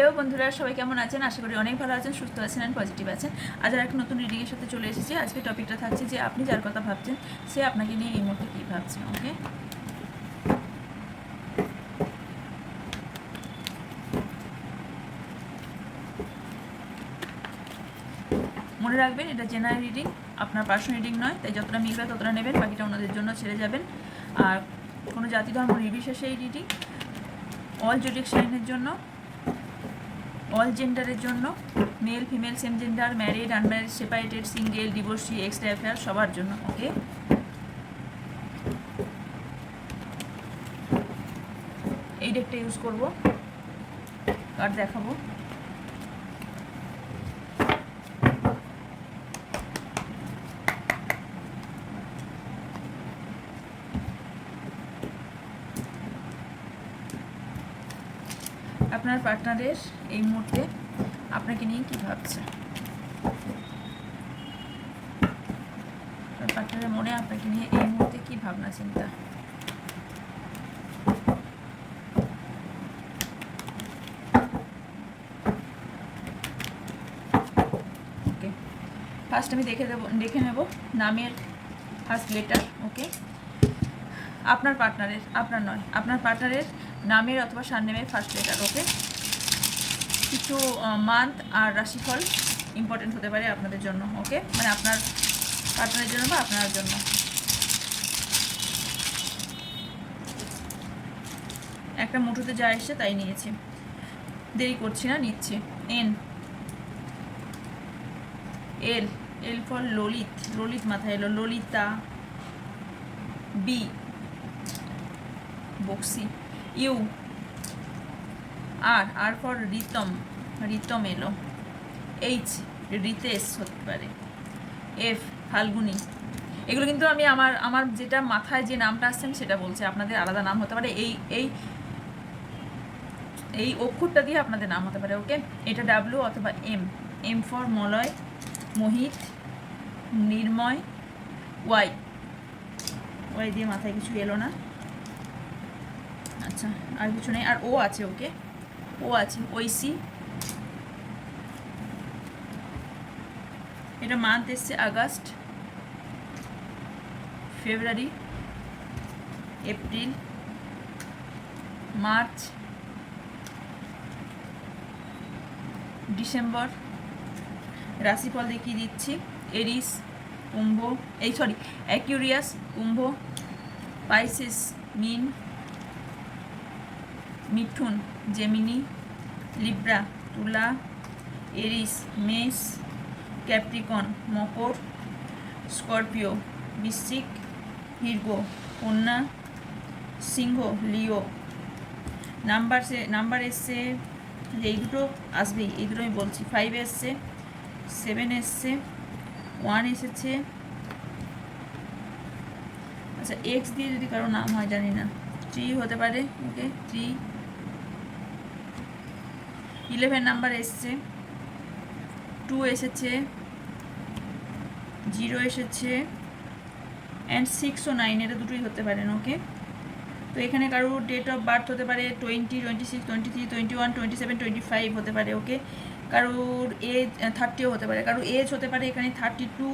Hello বন্ধুরা, সবাই কেমন আছেন? আশা করি অনেক ভালো আছেন, সুস্থ আছেন অ্যান্ড পজিটিভ আছেন। আজ আর একটা নতুন রিডিংয়ের সাথে চলে এসেছি। আজকে টপিকটা থাকছে যে, আপনি যার কথা ভাবছেন, সে আপনাকে নিয়ে এই মুহূর্তে কী ভাবছে ওকে মনে রাখবেন, এটা জেনারেল রিডিং আপনার পার্সোনাল রিডিং নয়, তাই যতটা মিলবে ততটা নেবেন, বাকিটা ওনাদের জন্য ছেড়ে যাবেন। আর কোনো জাতি ধর্ম নির্বিশেষে এই রিডিং অল জোডিক সাইনের জন্য অল জেন্ডারের জন্য male female same gender married unmarried separated single divorcee extra affair সবার জন্য ওকে এই ডেটটা ইউজ করব আর দেখাবো। আপনার পার্টনারের এই মুহূর্তে আপনাকে নিয়ে কি ভাবছে? পার্টনারের মনে আপনাকে নিয়ে এই মুহূর্তে কি ভাবনা, চিন্তা? ফার্স্ট আমি দেখে দেবো দেখে নেব নামের ফার্স্ট লেটার ওকে আপনার পার্টনারের আপনার নয়, আপনার পার্টনারের নামের অথবা সারনেমের ফার্স্ট লেটার ওকে কিছু মান্থ আর রাশিফল ইম্পর্টেন্ট হতে পারে আপনাদের জন্য ওকে মানে আপনার পার্টনারের জন্য বা আপনার জন্য। একটা মুঠোতে যা এসছে তাই নিয়েছি। দেরি করছি না, নিচ্ছি। N L L for Lalit Lalit মাথায় এলো Lalita B Bakshi U R R for Ritam Ritam এলো। এইচ রিতেশ হতে পারে। এফ ফাল্গুনি। এগুলো কিন্তু আমি আমার আমার যেটা মাথায় যে নামটা আসছেন সেটা বলছে। আপনাদের আলাদা নাম হতে পারে। এই এই এই অক্ষরটা দিয়ে আপনাদের নাম হতে পারে ওকে এটা ডাব্লু অথবা M M for Malay, Mohit, Nirmay Y Y দিয়ে মাথায় কিছু এলো না। আচ্ছা আর কিছু নেই। আর ও আছে ওকে ও আছে ঐসি এটা মান্থ এসছে August February April March December রাশিফল দেখিয়ে দিচ্ছি এরিস কুম্ভ, এই সরি অ্যাকিউরিয়াস কুম্ভ পাইসিস মিন মিথুন জেমিনি, লিব্রা, তুলা, এরিস মেষ ক্যাপ্রিকন, মকর, স্করপিও বৃশ্চিক হির্গ, কন্যা, সিংহ, লিও। নাম্বার সে নাম্বার এসছে যে এই দুটো আসবেই, এই দুটো আমি বলছি। ফাইভ এসছে সেভেন এসছে ওয়ান এসেছে। আচ্ছা এক্স দিয়ে যদি কারও নাম হয়, জানি না। থ্রি হতে পারে ওকে থ্রি ইলেভেন নাম্বার এসছে। টু এসেছে। জিরো এসেছে। অ্যান্ড সিক্স ও নাইন এটা দুটোই হতে পারেন ওকে তো এখানে কারোর ডেট অফ বার্থ হতে পারে twenty twenty six twenty three twenty one twenty seven twenty five হতে পারে ওকে কারোর এজ থার্টিও হতে পারে। কারোর এজ হতে পারে এখানে thirty two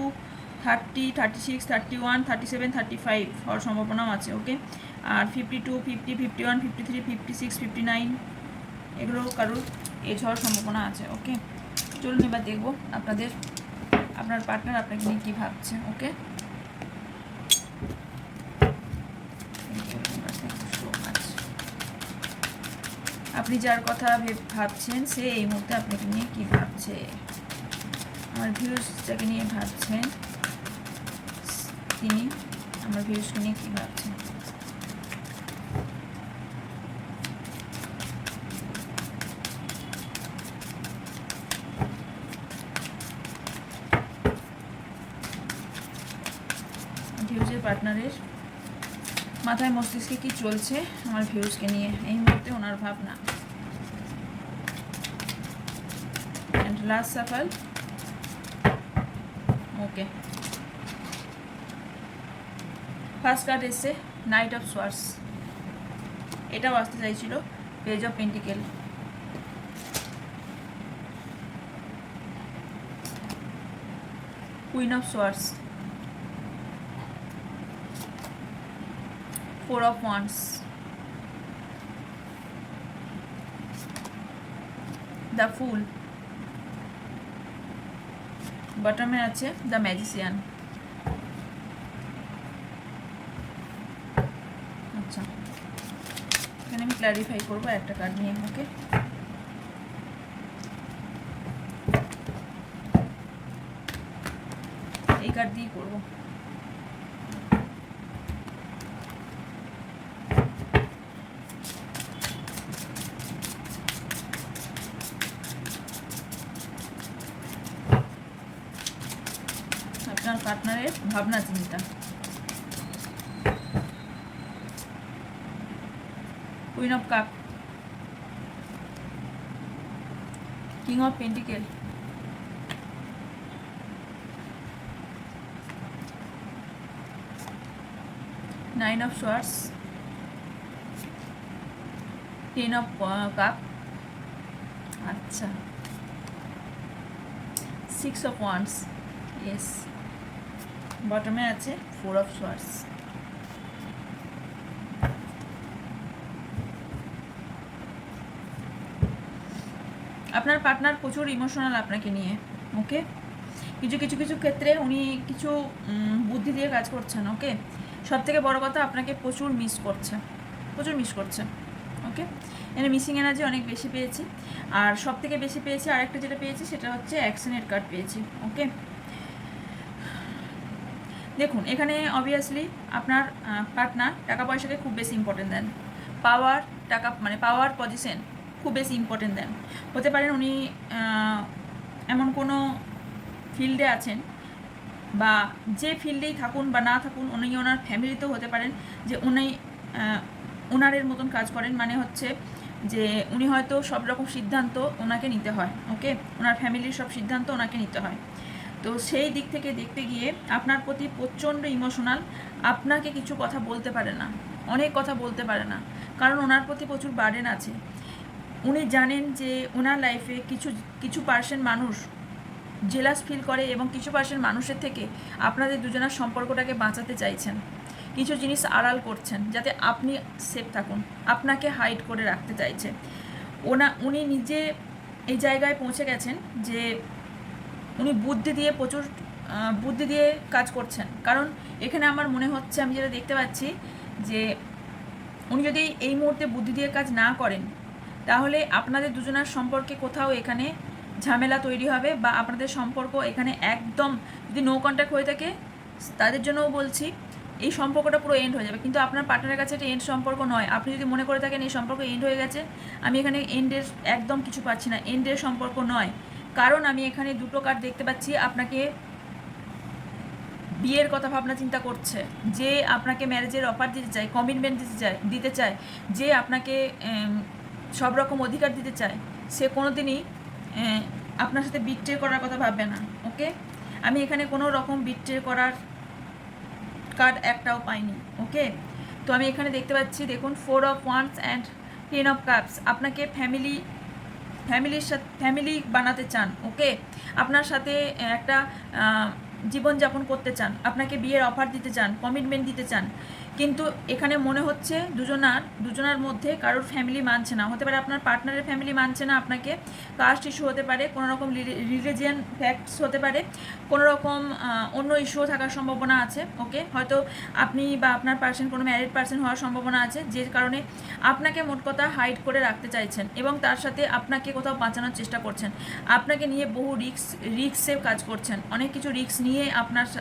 thirty thirty six thirty one thirty seven thirty five হওয়ার সম্ভাবনাও আছে ওকে আর fifty two fifty fifty one fifty three fifty six fifty nine এগুলো কারোর এজ হওয়ার সম্ভাবনা আছে ওকে চলুন এবার দেখব আপনাদের, আপনার পার্টনার আপনাকে নিয়ে কী ভাবছে ওকে আপনি যার কথা ভেব- ভাবছেন, সে এই মুহূর্তে আপনাকে নিয়ে কি ভাবছে? আমার ভিউজ যাকে নিয়ে ভাবছেন তিনি, আমার ভিউজকে নিয়ে কি ভাবছেন? মাথায় মস্তিষ্কে কি চলছে? আমার ভিউজকে নিয়ে। এই মুহূর্তে ওনার ভাবনা। And last shuffle okay first card এসছে নাইট অফ সোয়ার্স এটাও আসতে চাইছিল page of pentacle queen of swords four of wands the fool বটমে আছে দ্য ম্যাজিসিয়ান আচ্ছা। এখানে আমি ক্লারিফাই করব একটা কার্ড নিয়ে ওকে এই কার্ড দিয়ে করব আপনার পার্টনারের ভাবনা চিন্তা। Queen of cup king of pentacle nine of swords ten of cup আচ্ছা। সিক্স অফ ওয়ান্স ইয়েস বটমে আছে ফোর অফ সোয়ার্স আপনার পার্টনার প্রচুর ইমোশনাল আপনাকে নিয়ে ওকে কিছু কিছু কিছু ক্ষেত্রে উনি কিছু বুদ্ধি দিয়ে কাজ করছেন ওকে সব থেকে বড় কথা আপনাকে প্রচুর মিস করছে, প্রচুর মিস করছে ওকে এখানে মিসিং এনার্জি অনেক বেশি পেয়েছি। আর সব থেকে বেশি পেয়েছি, আরেকটা যেটা পেয়েছি, সেটা হচ্ছে অ্যাকশনের কার্ড পেয়েছি ওকে দেখুন, এখানে অবভিয়াসলি আপনার পার্টনার টাকা পয়সাকে খুব বেশি ইম্পর্টেন্ট দেন। পাওয়ার টাকা মানে পাওয়ার পজিশন খুব বেশি ইম্পর্টেন্ট দেন। হতে পারেন উনি এমন কোনো ফিল্ডে আছেন বা যে ফিল্ডেই থাকুন বা না থাকুন, উনি ওনার ফ্যামিলিতেও হতে পারেন যে উনি ওনারের মতন কাজ করেন মানে হচ্ছে যে উনি হয়তো সব রকম সিদ্ধান্ত ওনাকে নিতে হয় ওকে ওনার ফ্যামিলির সব সিদ্ধান্ত ওনাকে নিতে হয়। তো সেই দিক থেকে দেখতে গিয়ে আপনার প্রতি প্রচণ্ড ইমোশনাল। আপনাকে কিছু কথা বলতে পারে না, অনেক কথা বলতে পারে না, কারণ ওনার প্রতি প্রচুর বার্ডেন আছে। উনি জানেন যে ওনার লাইফে কিছু কিছু পার্সেন্ট মানুষ জেলাস ফিল করে এবং কিছু পার্সেন্ট মানুষের থেকে আপনাদের দুজনের সম্পর্কটাকে বাঁচাতে চাইছেন। কিছু জিনিস আড়াল করছেন যাতে আপনি সেফ থাকুন, আপনাকে হাইড করে রাখতে চাইছে। ওনা, উনি নিজে এই জায়গায় পৌঁছে গেছেন যে উনি বুদ্ধি দিয়ে প্রচুর বুদ্ধি দিয়ে কাজ করছেন। কারণ এখানে আমার মনে হচ্ছে, আমি যেটা দেখতে পাচ্ছি যে উনি যদি এই মুহূর্তে বুদ্ধি দিয়ে কাজ না করেন, তাহলে আপনাদের দুজনার সম্পর্কে কোথাও এখানে ঝামেলা তৈরি হবে বা আপনাদের সম্পর্ক এখানে একদম যদি নো কন্ট্যাক্ট হয়ে থাকে, তাদের জন্যও বলছি, এই সম্পর্কটা পুরো এন্ড হয়ে যাবে। কিন্তু আপনার পার্টনারের কাছে এটা এন্ড সম্পর্ক নয়। আপনি যদি মনে করে থাকেন এই সম্পর্ক এন্ড হয়ে গেছে, আমি এখানে এন্ডের একদম কিছু পাচ্ছি না। এন্ডের সম্পর্ক নয়। কারণ আমি এখানে দুটো কার্ড দেখতে পাচ্ছি, আপনাকে বিয়ের কথা ভাবনা চিন্তা করছে, যে আপনাকে ম্যারেজের অফার দিতে চায় কমিটমেন্ট দিতে চায় দিতে চায়, যে আপনাকে সব রকম অধিকার দিতে চায়, সে কোনো দিনই আপনার সাথে বিট্রে করার কথা ভাববে না ওকে আমি এখানে কোনো রকম বিট্রে করার কার্ড একটাও পাইনি ওকে তো আমি এখানে দেখতে পাচ্ছি, দেখুন four of wands and ten of cups আপনাকে ফ্যামিলি ফ্যামিলির সাথে, ফ্যামিলি বানাতে চান, ওকে? আপনার সাথে একটা জীবনযাপন করতে চান, আপনাকে বিয়ের অফার দিতে চান, কমিটমেন্ট দিতে চান কিন্তু এখানে মনে হচ্ছে দুজনার দুজনার মধ্যে কারোর ফ্যামিলি মানছে না। হতে পারে আপনার পার্টনারের ফ্যামিলি মানছে না আপনাকে। কাস্ট ইস্যু হতে পারে কোনো রকম রিলিজিয়ান ফ্যাক্টস হতে পারে কোনো রকম অন্য ইস্যুও থাকার সম্ভাবনা আছে ওকে হয়তো আপনি বা আপনার পার্সন কোনো ম্যারিড পার্সন হওয়ার সম্ভাবনা আছে, যে কারণে আপনাকে মোট কথা হাইড করে রাখতে চাইছেন এবং তার সাথে আপনাকে কোথাও বাঁচানোর চেষ্টা করছেন। আপনাকে নিয়ে বহু রিক্স রিক্সে কাজ করছেন। অনেক কিছু রিক্স নিয়ে আপনার সা-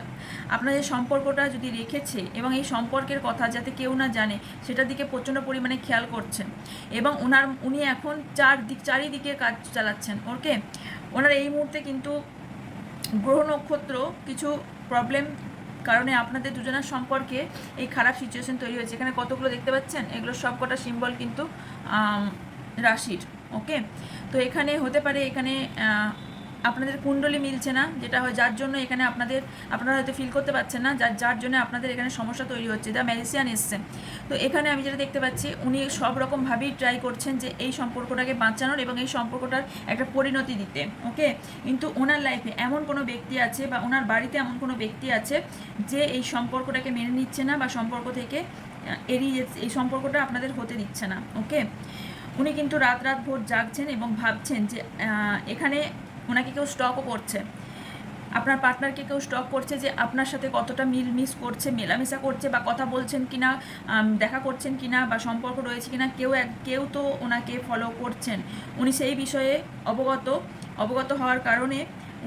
যে সম্পর্কটা যদি রেখেছে এবং এই সম্পর্কের কথা যাতে কেউ না জানে সেটার দিকে প্রচণ্ড পরিমাণে খেয়াল করছেন। এবং ওনার উনি এখন চার দিক, চারিদিকে কাজ চালাচ্ছেন। ওকে? ওনার এই মুহূর্তে কিন্তু গ্রহ নক্ষত্র কিছু প্রবলেম কারণে আপনাদের দুজনের সম্পর্কে এই খারাপ সিচুয়েশন তৈরি হয়েছে। এখানে কতগুলো দেখতে পাচ্ছেন? এগুলো সবকটা সিম্বল কিন্তু রাশির। ওকে? তো এখানে হতে পারে, এখানে আপনাদের কুণ্ডলি মিলছে না, যেটা হয় যার জন্য এখানে আপনাদের, আপনারা হয়তো ফিল করতে পারছেন না, যার যার জন্য আপনাদের এখানে সমস্যা তৈরি হচ্ছে দ্য ম্যাজিসিয়ান এসছে। তো এখানে আমি যেটা দেখতে পাচ্ছি, উনি সব রকমভাবেই ট্রাই করছেন যে এই সম্পর্কটাকে বাঁচানোর এবং এই সম্পর্কটার একটা পরিণতি দিতে ওকে কিন্তু ওনার লাইফে এমন কোনো ব্যক্তি আছে বা ওনার বাড়িতে এমন কোনো ব্যক্তি আছে যে এই সম্পর্কটাকে মেনে নিচ্ছে না বা সম্পর্ক থেকে এড়িয়ে এই সম্পর্কটা আপনাদের হতে দিচ্ছে না ওকে উনি কিন্তু রাত রাত ভোর জাগছেন এবং ভাবছেন যে এখানে ওনাকে কেউ স্টকও করছে। আপনার পার্টনারকে কেউ স্টক করছে যে আপনার সাথে কতটা মিল মিস করছে মেলামেশা করছে বা কথা বলছেন কিনা আম, দেখা করছেন কিনা বা সম্পর্ক রয়েছে কিনা কেউ এক কেউ তো ওনাকে ফলো করছেন। উনি সেই বিষয়ে অবগত অবগত হওয়ার কারণে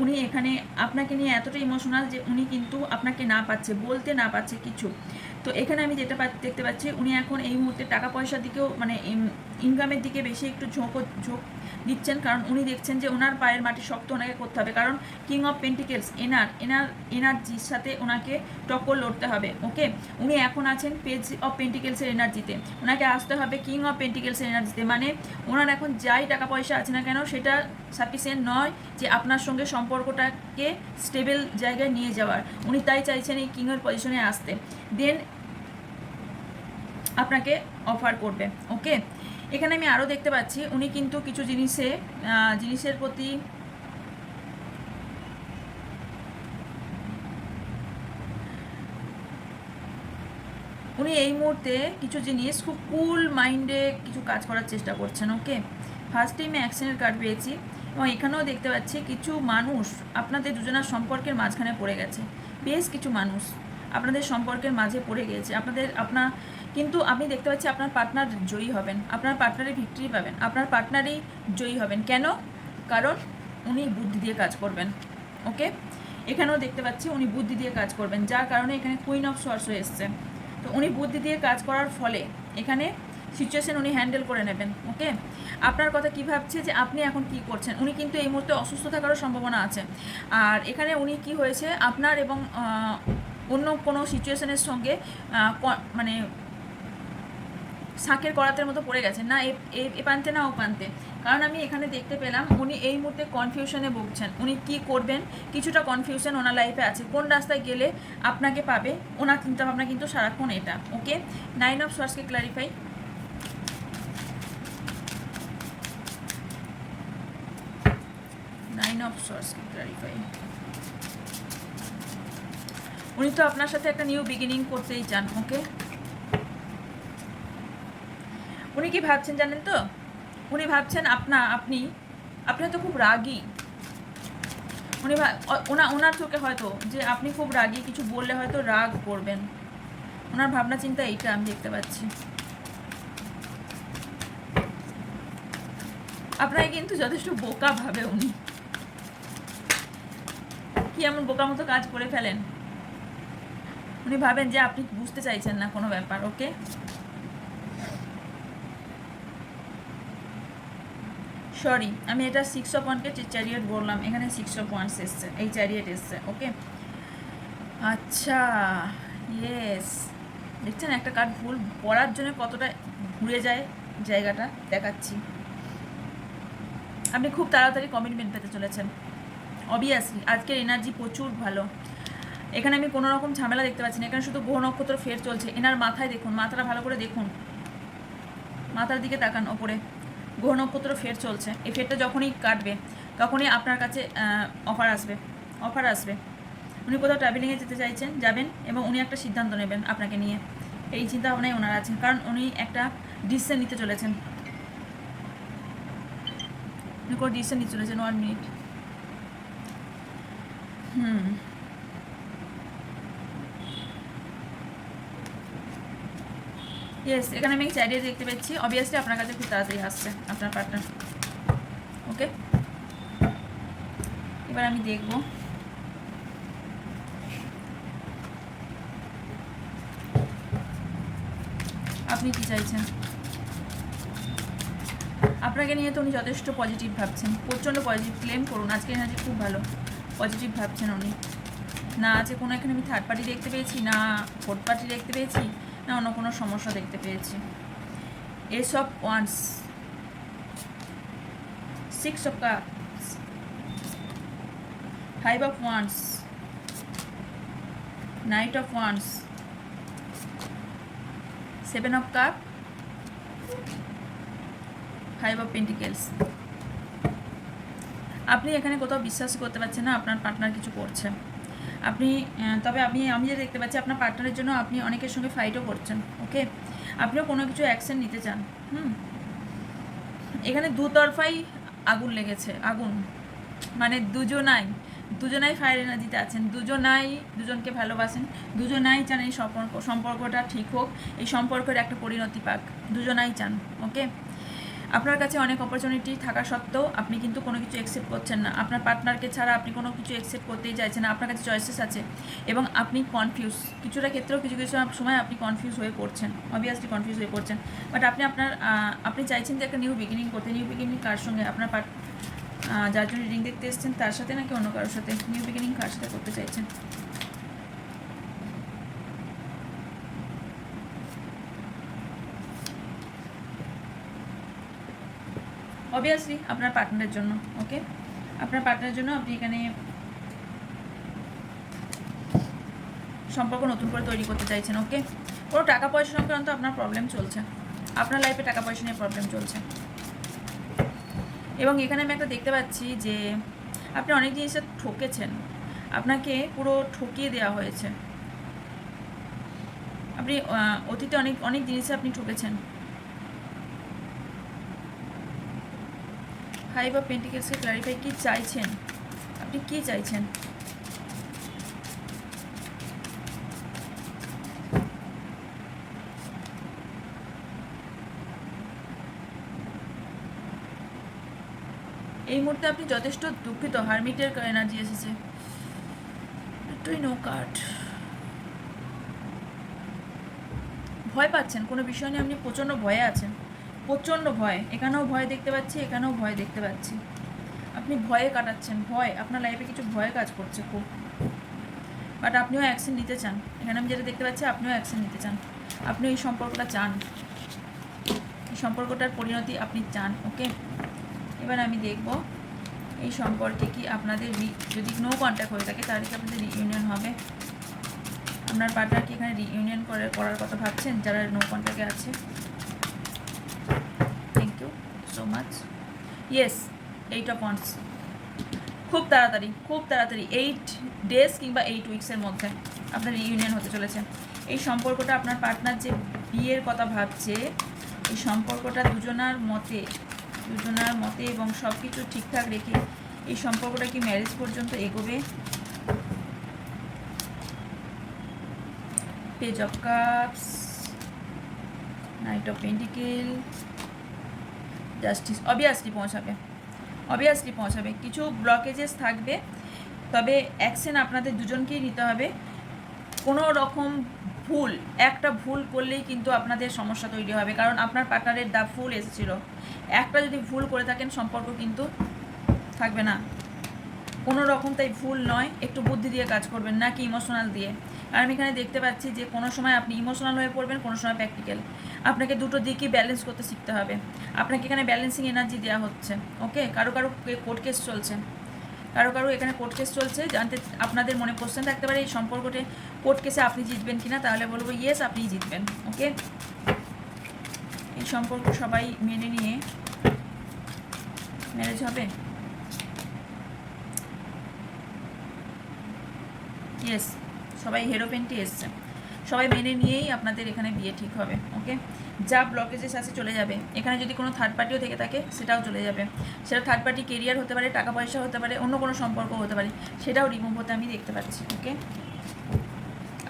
উনি এখানে আপনাকে নিয়ে এতটা ইমোশনাল যে উনি কিন্তু আপনাকে না পাচ্ছে বলতে না পাচ্ছে কিছু। তো এখানে আমি যেটা দেখতে পাচ্ছি উনি এখন এই মুহূর্তে টাকা পয়সার দিকেও মানে ইনকামের দিকে বেশি একটু ঝোঁক ঝোঁক দিচ্ছেন, কারণ উনি দেখছেন যে ওনার পায়ের মাটি শক্ত ওনাকে করতে হবে। কারণ কিং অফ পেন্টিকেলস এনার এনার, এনার্জির সাথে ওনাকে টক্কর লড়তে হবে, ওকে? উনি এখন আছেন পেজ অফ পেন্টিকেলসের এনার্জিতে। ওনাকে আসতে হবে কিং অফ পেন্টিকেলসের এনার্জিতে। মানে ওনার এখন যাই টাকা পয়সা আছে না কেন, সেটা সাফিসিয়েন্ট নয় যে আপনার সঙ্গে সম্পর্কটাকে স্টেবল জায়গায় নিয়ে যাওয়ার। উনি তাই চাইছেন এই কিংয়ের পজিশনে আসতে। দেন আপনাকে অফার করবে, ওকে? এখানে আমি আরও দেখতে পাচ্ছি, উনি কিন্তু কিছু জিনিসে জিনিসের প্রতি উনি এই মুহূর্তে কিছু জিনিস খুব কুল মাইন্ডে কিছু কাজ করার চেষ্টা করছেন ওকে ফার্স্ট টাইমে অ্যাকশনের কার্ড পেয়েছি এবং এখানেও দেখতে পাচ্ছি কিছু মানুষ আপনাদের দুজনার সম্পর্কের মাঝখানে পড়ে গেছে, বেশ কিছু মানুষ। আপনাদের সম্পর্কের মাঝে পড়ে গিয়েছে। আপনাদের আপনার কিন্তু আমি দেখতে পাচ্ছি আপনার পার্টনার জয়ী হবেন। আপনার পার্টনারে ভিক্টরি পাবেন। আপনার পার্টনারই জয়ী হবেন। কেন? কারণ উনি বুদ্ধি দিয়ে কাজ করবেন। ওকে? এখানেও দেখতে পাচ্ছি উনি বুদ্ধি দিয়ে কাজ করবেন, যার কারণে এখানে কুইন অফ সোর্স হয়ে এসছে। তো উনি বুদ্ধি দিয়ে কাজ করার ফলে এখানে সিচুয়েশন উনি হ্যান্ডেল করে নেবেন। ওকে? আপনার কথা কি ভাবছে যে আপনি এখন কি করছেন? উনি কিন্তু এই মুহূর্তে অসুস্থ থাকারও সম্ভাবনা আছে। আর এখানে উনি কি হয়েছে? আপনার এবং অন্য কোনো সিচুয়েশনের সঙ্গে মানে শাঁখের করাতের মতো পড়ে গেছেন না, এ- প্রান্তে না ও প্রান্তে। কারণ আমি এখানে দেখতে পেলাম উনি এই মুহূর্তে কনফিউশনে ভুগছেন। উনি কি করবেন? কিছুটা কনফিউশন ওনার লাইফে আছে। কোন রাস্তায় গেলে আপনাকে পাবে? ওনার চিন্তা ভাবনা কিন্তু সারাক্ষণ এটা। ওকে নাইন অফ সোর্সকে ক্লারিফাই নাইন অফ সোর্সকে ক্লারিফাই উনি তো আপনার সাথে একটা নিউ বিগিনিং করতেই চান ওকে উনি কি ভাবছেন জানেন তো? উনি ভাবছেন আপনা, আপনি আপনি তো খুব রাগী। উনি ওনা, ওনার চোখে হয়তো যে আপনি খুব রাগী, কিছু বললে হয়তো রাগ করবেন। ওনার ভাবনা চিন্তা এইটা আমি দেখতে পাচ্ছি। আপনাকে কিন্তু যথেষ্ট বোকা ভাবে উনি। কি এমন বোকার মতো কাজ করে ফেলেন? উনি ভাবেন যে আপনি বুঝতে চাইছেন না কোনো ব্যাপার, ওকে? সরি আমি এটা সিক্স অফ ওয়ানকে চ্যারিয়েট বললাম, এখানে সিক্স অফ ওয়ান্স এসছে, এই চ্যারিয়েট এসছে, ওকে? আচ্ছা ইয়েস দেখছেন, একটা কার্ড ভুল পড়ার জন্য কতটা ঘুরে যায় জায়গাটা, দেখাচ্ছি। আপনি খুব তাড়াতাড়ি কমিটমেন্ট পেতে চলেছেন। অবভিয়াসলি আজকের এনার্জি প্রচুর ভালো। এখানে আমি কোনো রকম ঝামেলা দেখতে পাচ্ছি না। এখানে শুধু গ্রহ নক্ষত্র ফের চলছে। এনার মাথায় দেখুন, মাথাটা ভালো করে দেখুন। মাথার দিকে তাকান ওপরে। গ্রহ নক্ষত্র ফের চলছে। এই ফেরটা যখনই কাটবে, তখনই আপনার কাছে অফার আসবে। অফার আসবে। উনি কোথাও ট্রাভেলিংয়ে যেতে চাইছেন, যাবেন এবং উনি একটা সিদ্ধান্ত নেবেন আপনাকে নিয়ে। এই চিন্তা ভাবনাই ওনার আছেন, কারণ উনি একটা ডিসিশন নিতে চলেছেন। উনি কোনো ডিসিশন নিতে চলেছেন ওয়ান মিনিট হুম। ইয়েস এখানে আমি চাইডিয়ে দেখতে পাচ্ছি অবভিয়াসলি আপনার কাছে খুব তাড়াতাড়ি আসছে, আপনার পার্টনার ওকে এবার আমি দেখব। আপনি কি চাইছেন? আপনাকে নিয়ে তো উনি যথেষ্ট পজিটিভ ভাবছেন, প্রচণ্ড পজিটিভ ক্লেম করুন, আজকে এনার্জি খুব ভালো পজিটিভ ভাবছেন উনি। না আছে কোনো এখানে আমি থার্ড পার্টি দেখতে পেয়েছি, না ফোর্থ পার্টি দেখতে পেয়েছি। না অন্য কোনো সমস্যা দেখতে পেয়েছি। এসব wands six of cups five of wands knight of wands seven of cup five of pentacles আপনি এখানে কোথাও বিশ্বাস করতে পারছেন না, আপনার পার্টনার কিছু করছে। আপনি তবে আমি আমি যে দেখতে পাচ্ছি আপনার পার্টনারের জন্য আপনি অনেকের সঙ্গে ফাইটও করছেন ওকে আপনিও কোনো কিছু অ্যাকশন নিতে চান, হুম? এখানে দুতরফাই আগুন লেগেছে, আগুন। মানে দুজনাই দুজনাই ফায়ার এনার্জিতে আছেন, দুজনাই, দুজনকে ভালোবাসেন, দুজনাই চান এই সম্পর্ক, সম্পর্কটা ঠিক হোক, এই সম্পর্কের একটা পরিণতি পাক, দুজনাই চান ওকে আপনার কাছে অনেক অপরচুনিটি থাকা সত্ত্বেও আপনি কিন্তু কোনো কিছু অ্যাকসেপ্ট করছেন না। আপনার পার্টনারকে ছাড়া আপনি কোনো কিছু অ্যাকসেপ্ট করতেই চাইছেন না। আপনার কাছে চয়েসেস আছে এবং আপনি কনফিউজ কিছুটা ক্ষেত্রেও কিছু কিছু সময় আপনি কনফিউজ হয়ে পড়ছেন অবভিয়াসলি কনফিউজ হয়ে পড়ছেন। বাট আপনি আপনার আপনি চাইছেন যে একটা নিউ বিগিনিং করতে। নিউ বিগিনিং কার সঙ্গে? আপনার পার্ট যার জন্য রিং দেখতে এসেছেন, তার সাথে নাকি অন্য কারোর সাথে? নিউ বিগিনিং কার সাথে করতে চাইছেন? অবভিয়াসলি আপনার পার্টনারের জন্য ওকে আপনার পার্টনারের জন্য আপনি এখানে সম্পর্ক নতুন করে তৈরি করতে চাইছেন ওকে কোনো টাকা পয়সা সংক্রান্ত আপনার প্রবলেম চলছে। আপনার লাইফে টাকা পয়সা নিয়ে প্রবলেম চলছে। এবং এখানে আমি একটা দেখতে পাচ্ছি যে আপনি অনেক জিনিসে ঠকেছেন। আপনাকে পুরো ঠকিয়ে দেওয়া হয়েছে। আপনি অতীতে অনেক অনেক জিনিসে আপনি ঠকেছেন। ফাইভ অফ পেন্টিকেলসকে ক্লারিফাই কি চাইছেন? আপনি কি চাইছেন? এই মুহূর্তে আপনি যথেষ্ট দুঃখিত হারমিটের এনার্জি এসেছে। একটুই নো কার্ড ভয় পাচ্ছেন, কোনো বিষয় নিয়ে আপনি প্রচণ্ড ভয়ে আছেন। প্রচণ্ড ভয়। এখানেও ভয় দেখতে পাচ্ছি, এখানেও ভয় দেখতে পাচ্ছি। আপনি ভয়ে কাটাচ্ছেন, ভয়। আপনার লাইফে কিছু ভয় কাজ করছে খুব। বাট আপনিও অ্যাকশন নিতে চান। এখানে আমি যেটা দেখতে পাচ্ছি, আপনিও অ্যাকশন নিতে চান। আপনি এই সম্পর্কটা চান। এই সম্পর্কটার পরিণতি আপনি চান ওকে এবার আমি দেখব এই সম্পর্কে কি আপনাদের যদি নো কন্ট্যাক্ট হয়ে থাকে, তাহলে কি আপনাদের রিইউনিয়ন হবে? আপনার পার্টনার কি এখানে রিইউনিয়ন করে করার কথা ভাবছেন? যারা নো কন্ট্যাক্টে আছে? Much yes eight of wands খুব তাড়াতাড়ি খুব তাড়াতাড়ি এইট ডেজ কিংবা এইট উইক্সের মধ্যে আপনার রিইউনিয়ন হতে চলেছে। এই সম্পর্কটা আপনার পার্টনার যে বিয়ের কথা ভাবছে, এই সম্পর্কটা দুজনার মতে দুজনার মতে এবং সব কিছু ঠিকঠাক রেখে এই সম্পর্কটা কি ম্যারেজ পর্যন্ত এগোবে? Page of cups knight of pentacle justice obviously পৌঁছাবে অবভিয়াসলি পৌঁছাবে। কিছু ব্লকেজেস থাকবে, তবে অ্যাকশন আপনাদের দুজনকেই নিতে হবে। কোনো রকম ভুল, একটা ভুল করলেই কিন্তু আপনাদের সমস্যা তৈরি হবে, কারণ আপনার পার্টনারের দা ফুল এসেছিল। একটা যদি ভুল করে থাকেন, সম্পর্ক কিন্তু থাকবে না। কোনো রকম তাই ভুল নয়, একটু বুদ্ধি দিয়ে কাজ করবেন না কি ইমোশনাল দিয়ে। আর আমি এখানে দেখতে পাচ্ছি যে কোনো সময় আপনি ইমোশনাল হয়ে পড়বেন, কোনো সময় প্র্যাকটিক্যাল আপনাকে দুটো দিকই ব্যালেন্স করতে শিখতে হবে। আপনাকে এখানে ব্যালেন্সিং এনার্জি দেওয়া হচ্ছে ওকে কারও কারও কোর্ট কেস চলছে। কারও কারও এখানে কোর্ট কেস চলছে, জানতে আপনাদের মনে কোশ্চেন থাকতে পারে এই সম্পর্কতে। কোর্ট কেসে আপনি জিতবেন কিনা, তাহলে বলব ইয়েস আপনিই জিতবেন ওকে এই সম্পর্ক সবাই মেনে নিয়ে ম্যারেজ হবে? ইয়েস সবাই হেরো পেন্টি এসছে। সবাই মেনে নিয়েই আপনাদের এখানে বিয়ে ঠিক হবে ওকে যা ব্লকেজেস আছে চলে যাবে। এখানে যদি কোনো থার্ড পার্টিও থেকে থাকে, সেটাও চলে যাবে। সেটা থার্ড পার্টি কেরিয়ার হতে পারে, টাকা পয়সা হতে পারে, অন্য কোনো সম্পর্ক হতে পারে, সেটাও রিমুভ হতে আমি দেখতে পাচ্ছি ওকে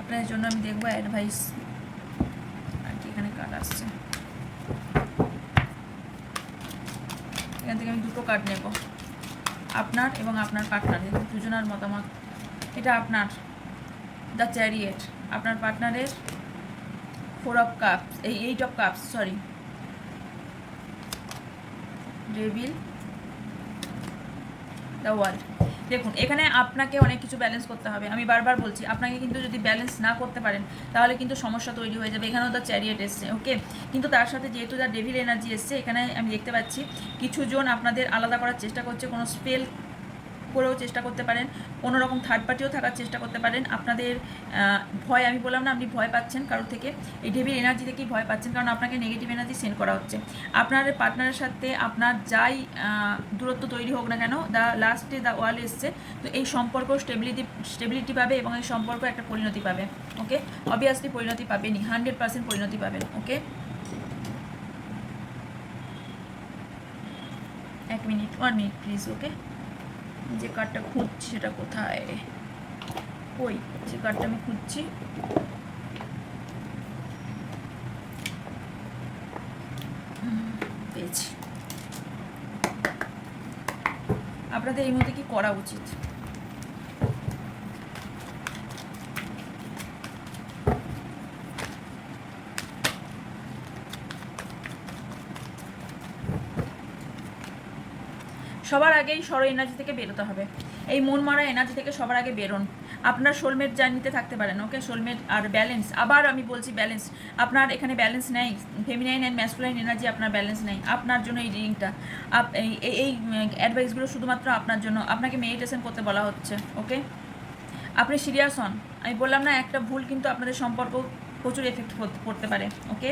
আপনাদের জন্য আমি দেখব অ্যাডভাইস আর কি এখানে কার্ড আসছে। এখান থেকে আমি দুটো কার্ড নেব। আপনার এবং আপনার পার্টনারের দুজনার মতামত। এটা আপনার। দ্য চ্যারিয়েট আপনার পার্টনারের ফোর অফ কাপস এই eight of cups sorry devil the world দেখুন, এখানে আপনাকে অনেক কিছু ব্যালেন্স করতে হবে। আমি বারবার বলছি, আপনাকে কিন্তু যদি ব্যালেন্স না করতে পারেন, তাহলে কিন্তু সমস্যা তৈরি হয়ে যাবে। এখানেও দ্য চ্যারিয়েট এসছে ওকে কিন্তু তার সাথে যেহেতু দ্য ডেভিল এনার্জি এসছে, এখানে আমি দেখতে পাচ্ছি কিছু জন আপনাদের আলাদা করার চেষ্টা করছে, কোনো স্পেল করেও চেষ্টা করতে পারেন, কোনো রকম থার্ড পার্টিও থাকার চেষ্টা করতে পারেন। আপনাদের ভয় আমি বললাম না, আপনি ভয় পাচ্ছেন কারোর থেকে। এই ডেভিল এনার্জি থেকেই ভয় পাচ্ছেন কারণ আপনাকে নেগেটিভ এনার্জি সেন্ড করা হচ্ছে। আপনার পার্টনারের সাথে আপনার যাই দূরত্ব তৈরি হোক না কেন দ্য লাস্টে দ্য ওয়াল এসছে, তো এই সম্পর্ক স্টেবিলিটি স্টেবিলিটি পাবে এবং এই সম্পর্ক একটা পরিণতি পাবে ওকে অবভিয়াসলি পরিণতি পাবেনই হান্ড্রেড পার্সেন্ট পরিণতি পাবেন ওকে এক minute one minute please okay যে কার্ডটা খুঁজছি সেটা কোথায়? ওই যে কার্ডটা আমি খুঁজছি। পেয়েছি। আপনাদের এই মধ্যে কি করা উচিত? সবার আগেই সরো এনার্জি থেকে বেরোতে হবে। এই মন মারা এনার্জি থেকে সবার আগে বেরোন। আপনার সোলমেট জার্নিতে থাকতে পারেন ওকে সোলমেট আর ব্যালেন্স আবার আমি বলছি ব্যালেন্স আপনার এখানে ব্যালেন্স নেই। ফেমিনাইন অ্যান্ড ম্যাসকুলাইন এনার্জি আপনার ব্যালেন্স নেই। আপনার জন্য এই রিডিংটা এই অ্যাডভাইসগুলো শুধুমাত্র আপনার জন্য। আপনাকে মেডিটেশন করতে বলা হচ্ছে ওকে আপনি সিরিয়াস হন। আমি বললাম না, একটা ভুল কিন্তু আপনাদের সম্পর্ক প্রচুর এফেক্ট পড়তে পারে ওকে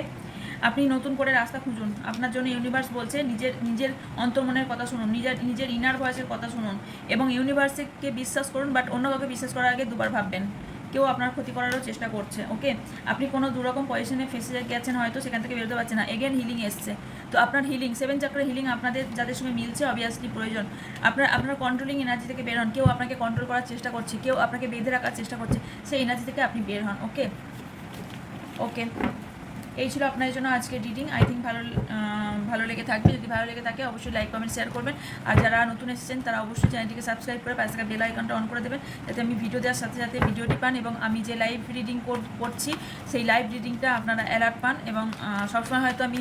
আপনি নতুন করে রাস্তা খুঁজুন। আপনার জন্য ইউনিভার্স বলছে নিজের নিজের অন্তর্মনের কথা শুনুন, নিজের নিজের ইনার ভয়েসের কথা শুনুন এবং ইউনিভার্সকে বিশ্বাস করুন বাট অন্য কাউকে বিশ্বাস করার আগে দুবার ভাববেন। কেউ আপনার ক্ষতি করারও চেষ্টা করছে ওকে আপনি কোনো দুরকম পজিশনে ফেসে গেছেন হয়তো সেখান থেকে বেরোতে পারছেন না। এগেন হিলিং এসছে। তো আপনার হিলিং সেভেন চাক্রের হিলিং আপনাদের, যাদের সঙ্গে মিলছে অবভিয়াসলি প্রয়োজন। আপনার আপনার কন্ট্রোলিং এনার্জি থেকে বের হন। কেউ আপনাকে কন্ট্রোল করার চেষ্টা করছে, কেউ আপনাকে বেঁধে রাখার চেষ্টা করছে, সেই এনার্জি থেকে আপনি বের হন ওকে ওকে এই ছিল আপনার জন্য আজকে রিডিং আই থিঙ্ক ভালো ভালো লেগে থাকবে। যদি ভালো লেগে থাকে, অবশ্যই লাইক কমেন্ট শেয়ার করবেন। আর যারা নতুন এসেছেন, তারা অবশ্যই চ্যানেলটিকে সাবস্ক্রাইব করে পাশে থাকা বেল আইকনটা অন করে দেবেন, যাতে আমি ভিডিও দেওয়ার সাথে সাথে ভিডিওটি পান এবং আমি যে লাইভ রিডিং করছি, সেই লাইভ রিডিংটা আপনারা অ্যালার্ট পান এবং সবসময় হয়তো আমি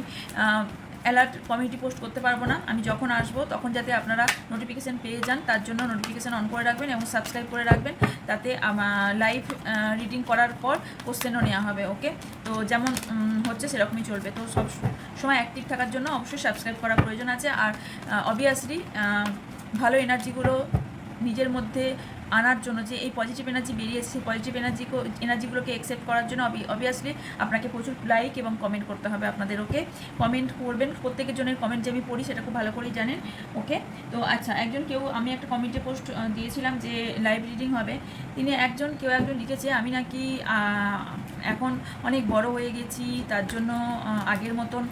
অ্যালার্ট কমিউনিটি পোস্ট করতে পারব না। আমি যখন আসব, তখন যাতে আপনারা নোটিফিকেশান পেয়ে যান, তার জন্য নোটিফিকেশান অন করে রাখবেন এবং সাবস্ক্রাইব করে রাখবেন, তাতে আমার লাইভ রিডিং করার পর কোশ্চেনও নেওয়া হবে ওকে তো যেমন হচ্ছে সেরকমই চলবে। তো সব সময় অ্যাক্টিভ থাকার জন্য অবশ্যই সাবস্ক্রাইব করার প্রয়োজন আছে। আর অবভিয়াসলি ভালো এনার্জিগুলো নিজের মধ্যে আনার জন্য যে এই পজিটিভ এনার্জি বেরিয়েছে সেই পজিটিভ এনার্জি এনার্জিগুলোকে অ্যাকসেপ্ট করার জন্য অবভিয়াসলি আপনাকে প্রচুর লাইক এবং কমেন্ট করতে হবে আপনাদের ওকে কমেন্ট করবেন, প্রত্যেকের জনের কমেন্ট যে আমি পড়ি সেটা খুব ভালো করেই জানেন ওকে তো আচ্ছা একজন কেউ, আমি একটা কমেন্টে পোস্ট দিয়েছিলাম যে লাইভ রিডিং হবে, তিনি একজন, কেউ একজন লিখেছে, আমি নাকি এখন অনেক বড় হয়ে গেছি, তার জন্য আগের মতন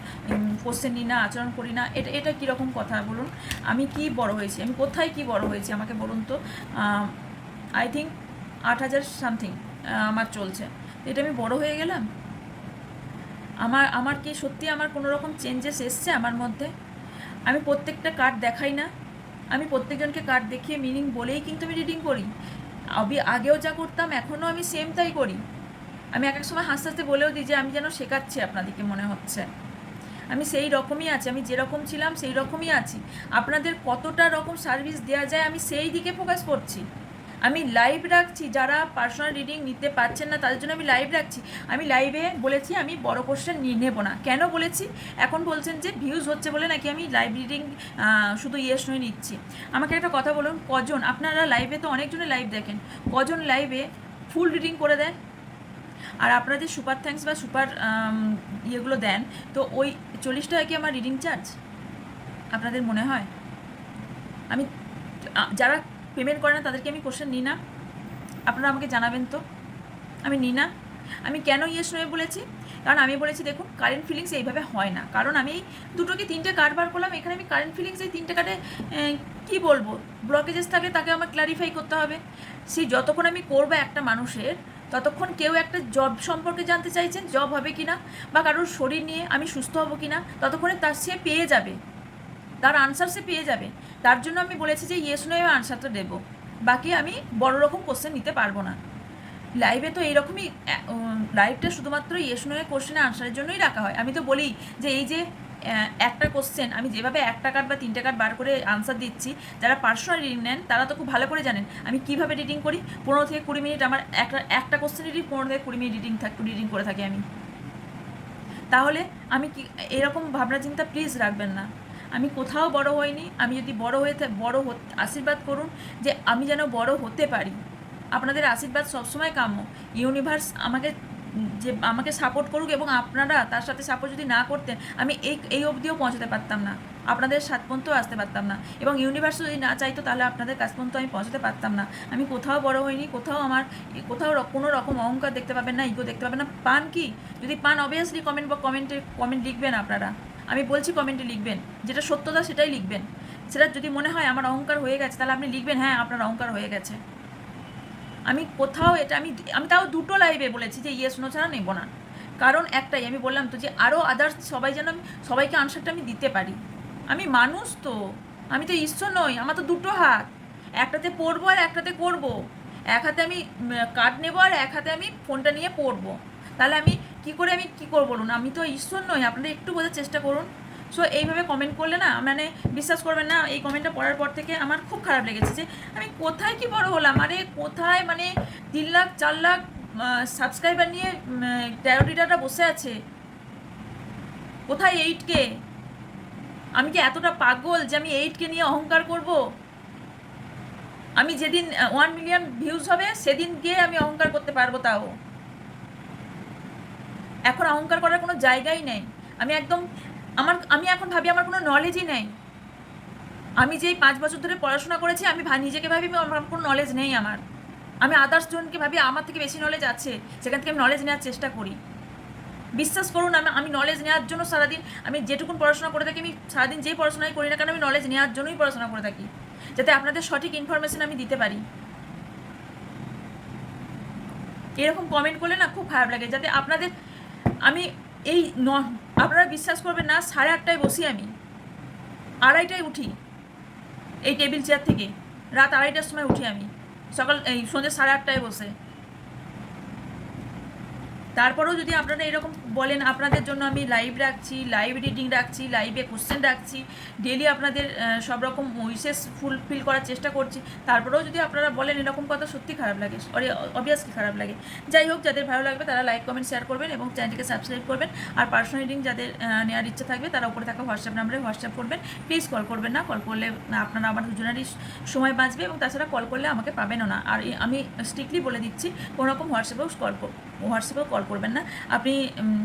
কোশ্চেন নিই না, আচরণ করি না, এটা এটা কীরকম কথা বলুন? আমি কি বড় হয়েছি? আমি কোথায় কি বড় হয়েছি আমাকে বলুন তো? আই থিঙ্ক আট হাজার সামথিং আমার চলছে। এটা আমি বড় হয়ে গেলাম? আমার আমার কি সত্যি আমার কোনো রকম চেঞ্জেস এসছে আমার মধ্যে? আমি প্রত্যেকটা কার্ড দেখাই না। আমি প্রত্যেকজনকে কার্ড দেখিয়ে মিনিং বলেই কিন্তু আমি রিডিং করি। আমি আগেও যা করতাম, এখনও আমি সেম তাই করি। আমি এক এক সময় হাসতে হাসতে বলেও দিই যে, আমি যেন শেখাচ্ছি আপনাদেরকে মনে হচ্ছে। আমি সেই রকমই আছি। আমি যেরকম ছিলাম, সেই রকমই আছি। আপনাদের কতটা রকম সার্ভিস দেওয়া যায়, আমি সেই দিকে ফোকাস করছি। আমি লাইভ রাখছি, যারা পার্সোনাল রিডিং নিতে পারছেন না, তাদের জন্য আমি লাইভ রাখছি। আমি লাইভে বলেছি, আমি বড় কোশ্চেন নেব না। কেন বলেছি? এখন বলছেন যে ভিউজ হচ্ছে বলে নাকি আমি লাইভ রিডিং শুধু ইয়েস নয় নিচ্ছি। আমাকে একটা কথা বলুন, কজন? আপনারা লাইভে তো অনেকজনে লাইভ দেখেন। কজন লাইভে ফুল রিডিং করে দেন? আর আপনারা যে সুপার থ্যাঙ্কস বা সুপার ইয়েগুলো দেন, তো ওই চল্লিশ টাকা কি আমার রিডিং চার্জ আপনাদের মনে হয়? আমি যারা পেমেন্ট করে না, তাদেরকে আমি কোশ্চেন নিই না। আপনারা আমাকে জানাবেন তো। আমি নিই না। আমি কেন ইয়েস নয় বলেছি? কারণ আমি বলেছি, দেখুন কারেন্ট ফিলিংস এইভাবে হয় না। কারণ আমি এই দুটোকে তিনটে কার্ড বার করলাম, এখানে আমি কারেন্ট ফিলিংস এই তিনটে কার্ডে কী বলব? ব্লকেজেস থাকে, তাকে আমার ক্লারিফাই করতে হবে। সেই যতক্ষণ আমি করব একটা মানুষের, ততক্ষণ কেউ একটা জব সম্পর্কে জানতে চাইছেন জব হবে কি না বা কারোর শরীর নিয়ে আমি সুস্থ হব কি না ততক্ষণে তার সে পেয়ে যাবে। তার আনসার সে পেয়ে যাবে। তার জন্য আমি বলেছি যে ইয়েস নয় আনসারটা দেবো। বাকি আমি বড় রকম কোশ্চেন নিতে পারব না। লাইভে তো এইরকমই লাইভটা শুধুমাত্র ইয়েস নয় কোশ্চেনের আনসারের জন্যই রাখা হয়। আমি তো বলি যে, এই যে একটা কোশ্চেন আমি যেভাবে একটা কার্ড বা তিনটে কার্ড বার করে আনসার দিচ্ছি, যারা পার্সোনাল রিডিং নেন, তারা তো খুব ভালো করে জানেন, আমি কীভাবে রিডিং করি? পনেরো থেকে কুড়ি মিনিট আমার একটা একটা কোশ্চেনেরই পনেরো থেকে কুড়ি মিনিট রিডিং থাক রিডিং করে থাকি আমি। তাহলে আমি কি, এরকম ভাবনা চিন্তা প্লিজ রাখবেন না। আমি কোথাও বড় হইনি, আমি যদি বড় হয়ে বড় আশীর্বাদ করুন যে আমি যেন বড় হতে পারি। আপনাদের আশীর্বাদ সবসময় কাম্য। ইউনিভার্স আমাকে, যে আমাকে সাপোর্ট করুক এবং আপনারা তার সাথে সাপোর্ট যদি না করতেন, আমি এই এই অবধিও পৌঁছাতে পারতাম না। আপনাদের সাত পর্যন্ত আসতে পারতাম না। এবং ইউনিভার্স যদি না চাইতো, তাহলে আপনাদের কাছ পর্যন্ত আমি পৌঁছাতে পারতাম না। আমি কোথাও বড় হইনি, কোথাও আমার, কোথাও কোনো রকম অহংকার দেখতে পাবেন না ইগো দেখতে পাবেন না। পান কি? যদি পান অবভিয়াসলি কমেন্ট বা কমেন্টে কমেন্ট লিখবেন আপনারা। আমি বলছি কমেন্টে লিখবেন। যেটা সত্যতা সেটাই লিখবেন। সেটা যদি মনে হয় আমার অহংকার হয়ে গেছে, তাহলে আপনি লিখবেন হ্যাঁ আপনার অহংকার হয়ে গেছে। আমি কোথাও এটা আমি আমি তাও দুটো লাইভে বলেছি যে ইয়েস নো ছাড়া নেব না। কারণ একটাই, আমি বললাম তো যে আরও আদার্স সবাই যেন আমি, সবাইকে আনসারটা আমি দিতে পারি। আমি মানুষ তো, আমি তো ঈশ্বর নই, আমার তো দুটো হাত। একটাতে পড়ব আর একটাতে করব। এক হাতে আমি কার্ড নেব আর এক হাতে আমি ফোনটা নিয়ে পড়ব। তাহলে আমি কি করে আমি কি করব বলুন? আমি তো ঈশ্বর নই আপনারা একটু বোঝার চেষ্টা করুন। সো এইভাবে কমেন্ট করলে না মানে বিশ্বাস করবেন না, এই কমেন্টটা পড়ার পর থেকে আমার খুব খারাপ লেগেছে যে, আমি কোথায় কি বড় হলাম? আরে, কোথায় মানে তিন লাখ, চার লাখ সাবস্ক্রাইবার নিয়ে ট্যারোডিটাটা বসে আছে? কোথায় এইট কে? আমি কি এতটা পাগল যে আমি এইট কে নিয়ে অহংকার করব? আমি যেদিন ওয়ান মিলিয়ন ভিউজ হবে সেদিন গিয়ে আমি অহংকার করতে পারব তাও। এখন অহংকার করার কোনো জায়গাই নেই। আমি একদম, আমার, আমি এখন ভাবি আমার কোনো নলেজই নেই। আমি যেই পাঁচ বছর ধরে পড়াশোনা করেছি, আমি নিজেকে ভাবি আমার কোনো নলেজ নেই আমার। আমি আদার্স জনকে ভাবি আমার থেকে বেশি নলেজ আছে, সেখান থেকে আমি নলেজ নেওয়ার চেষ্টা করি। বিশ্বাস করুন, আমি আমি নলেজ নেওয়ার জন্য সারাদিন, আমি যেটুকুন পড়াশোনা করে থাকি, আমি সারাদিন যেই পড়াশোনাই করি না কেন, আমি নলেজ নেওয়ার জন্যই পড়াশোনা করে থাকি, যাতে আপনাদের সঠিক ইনফরমেশন আমি দিতে পারি। এরকম কমেন্ট করলে না খুব খারাপ লাগে, যাতে আপনাদের আমি এই ন, আপনারা বিশ্বাস করবেন না, সাড়ে আটটায় বসি আমি। আড়াইটায় উঠি এই টেবিল চেয়ার থেকে। রাত আড়াইটার সময় উঠি আমি। সকাল, এই সন্ধ্যে সাড়ে আটটায় বসে। তারপরেও যদি আপনারা এরকম বলেন, আপনাদের জন্য আমি লাইভ রাখছি লাইভ রিডিং রাখছি লাইভে কোশ্চেন রাখছি ডেলি আপনাদের সব রকম উইশেস ফুলফিল করার চেষ্টা করছি। তারপরেও যদি আপনারা বলেন এরকম কথা সত্যি খারাপ লাগে অরে অবভিয়াসলি খারাপ লাগে। যাই হোক, যাদের ভালো লাগবে তারা লাইক কমেন্ট শেয়ার করবেন এবং চ্যানেলটিকে সাবস্ক্রাইব করবেন। আর পার্সোনাল রিডিং যাদের নেওয়ার ইচ্ছা থাকবে তারা উপরে থাকা হোয়াটসঅ্যাপ নাম্বারে হোয়াটসঅ্যাপ করবেন। প্লিজ কল করবেন না কল করলে আপনারা আমার দুজনেরই সময় বাঁচবে এবং তাছাড়া কল করলে আমাকে পাবেনও না। আর আমি স্ট্রিক্টলি বলে দিচ্ছি কোনো রকম হোয়াটসঅ্যাপেও কল হোয়াটসঅ্যাপেও কল করবেন না। আপনি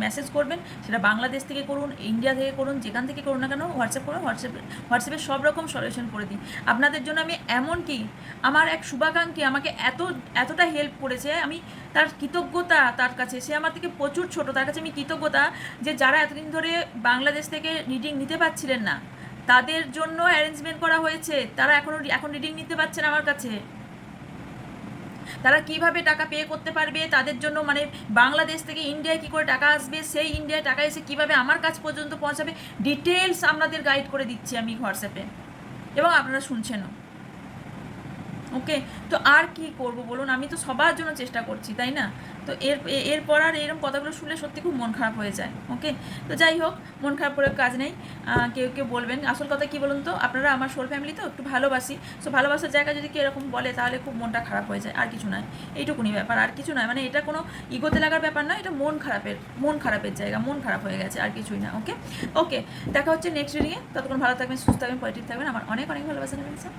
মেসেজ করবেন, সেটা বাংলাদেশ থেকে করুন ইন্ডিয়া থেকে করুন, যেখান থেকে করুন না কেন হোয়াটসঅ্যাপ করুন হোয়াটসঅ্যাপে হোয়াটসঅ্যাপে সব রকম সলিউশন করে দিই আপনাদের জন্য আমি এমন কি, আমার এক শুভাকাঙ্ক্ষী আমাকে এত, এতটা হেল্প করেছে, আমি তার কৃতজ্ঞতা তার কাছে, সে আমার থেকে প্রচুর ছোট, তার কাছে আমি কৃতজ্ঞতা যে যারা এতদিন ধরে বাংলাদেশ থেকে রিডিং নিতে পারছিলেন না, তাদের জন্য অ্যারেঞ্জমেন্ট করা হয়েছে, তারা এখনও এখন রিডিং নিতে পারছেন আমার কাছে। তারা কীভাবে টাকা পে করতে পারবে, তাদের জন্য মানে বাংলাদেশ থেকে ইন্ডিয়ায় কী করে টাকা আসবে, সেই ইন্ডিয়ায় টাকা এসে কীভাবে আমার কাছ পর্যন্ত পৌঁছাবে ডিটেলস আপনাদের গাইড করে দিচ্ছি আমি হোয়াটসঅ্যাপে এবং আপনারা শুনছেনও। ওকে? তো আর কি করব বলুন? আমি তো সবার জন্য চেষ্টা করছি, তাই না? তো এর, এরপর আর এরকম কথাগুলো শুনলে সত্যি খুব মন খারাপ হয়ে যায়, ওকে? তো যাই হোক, মন খারাপ করে কাজ নেই। কেউ কেউ বলবেন, আসল কথা কি বলুন তো? আপনারা আমার সোল ফ্যামিলি তো একটু ভালোবাসি সো ভালোবাসার জায়গা যদি কেউ এরকম বলে, তাহলে খুব মনটা খারাপ হয়ে যায়, আর কিছু নয়, এইটুকুনি ব্যাপার, আর কিছু নয়। মানে এটা কোনো ইগোতে লাগার ব্যাপার নয়, এটা মন খারাপের মন খারাপের জায়গা, মন খারাপ হয়ে গেছে, আর কিছুই না, ওকে? ওকে, দেখা হচ্ছে নেক্সট রিডিংয়ে ততক্ষণ ভালো থাকবেন, সুস্থ থাকবেন পজিটিভ থাকবেন, আমার অনেক অনেক ভালোবাসা নেবেন স্যার